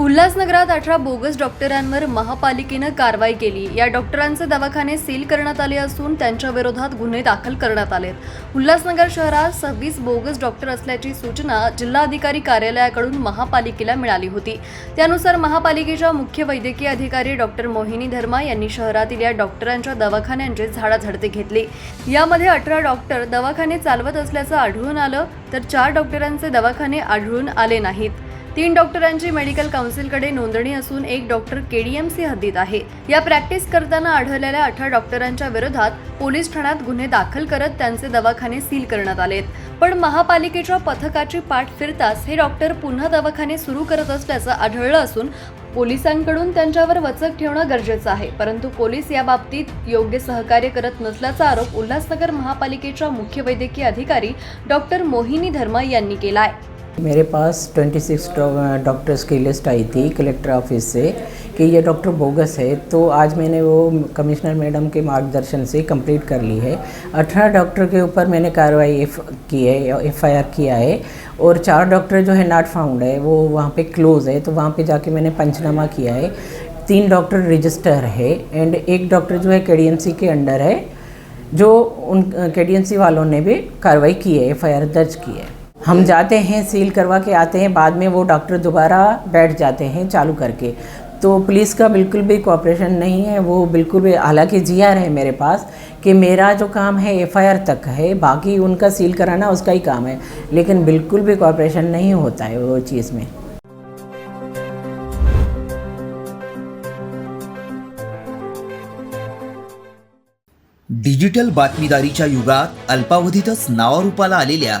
उल्हासनगरात अठरा बोगस डॉक्टरांवर महापालिकेनं कारवाई केली. या डॉक्टरांचे दवाखाने सील करण्यात आले असून त्यांच्या विरोधात गुन्हे दाखल करण्यात आलेत. उल्हासनगर शहरात सव्वीस बोगस डॉक्टर असल्याची सूचना जिल्हाधिकारी कार्यालयाकडून महापालिकेला मिळाली होती. त्यानुसार महापालिकेच्या मुख्य वैद्यकीय अधिकारी डॉक्टर मोहिनी धर्मा यांनी शहरातील या डॉक्टरांच्या दवाखान्यांचे झाडाझडते घेतले. यामध्ये अठरा डॉक्टर दवाखाने चालवत असल्याचं आढळून आलं तर चार डॉक्टरांचे दवाखाने आढळून आले नाहीत. तीन डॉक्टरांची मेडिकल काउन्सिलकडे नोंदणी असून एक डॉक्टर केडीएमसी हद्दीत आहे. या प्रॅक्टिस करताना आढळलेल्या अठरा डॉक्टरांच्या विरोधात पोलीस ठाण्यात गुन्हे दाखल करत त्यांचे दवाखाने सील करण्यात आलेत. पण महापालिकेच्या पथकाची पाठ फिरताच हे डॉक्टर पुन्हा दवाखाने सुरू करत असल्याचं आढळलं असून पोलिसांकडून त्यांच्यावर वचक ठेवणं गरजेचं आहे. परंतु पोलीस या बाबतीत योग्य सहकार्य करत नसल्याचा आरोप उल्हासनगर महापालिकेच्या मुख्य वैद्यकीय अधिकारी डॉक्टर मोहिनी धर्मा यांनी केला आहे मेरे पास 26 डॉ- डॉक्टर्स की लिस्ट आई थी कलेक्टर ऑफ़िस से, कि ये डॉक्टर बोगस है तो आज मैंने वो कमिश्नर मैडम के मार्गदर्शन से कंप्लीट कर ली है। 18 डॉक्टर के ऊपर मैंने कार्रवाई की है, एफ़ आई आर किया है, और चार डॉक्टर जो है नॉट फाउंड है, वो वहाँ पे क्लोज है तो वहाँ पे जाके मैंने पंचनामा किया है। तीन डॉक्टर रजिस्टर है एंड एक डॉक्टर जो है के के अंडर है, जो उन के वालों ने भी कार्रवाई की है एफआईआर दर्ज की है। हम जाते हैं सील करवा के आते हैं, बाद में वो डॉक्टर दोबारा बैठ जाते हैं चालू करके। तो पुलिस का बिल्कुल भी कोऑपरेशन नहीं है, वो बिल्कुल भी, हालाँकि जी आर है मेरे पास, कि मेरा जो काम है एफआईआर तक है, बाकी उनका सील कराना उसका ही काम है, लेकिन बिल्कुल भी कोऑपरेशन नहीं होता है वो चीज़ में। डिजिटल बातमीदारीच्या युगात अल्पावधीतच नावारूपाला आलेल्या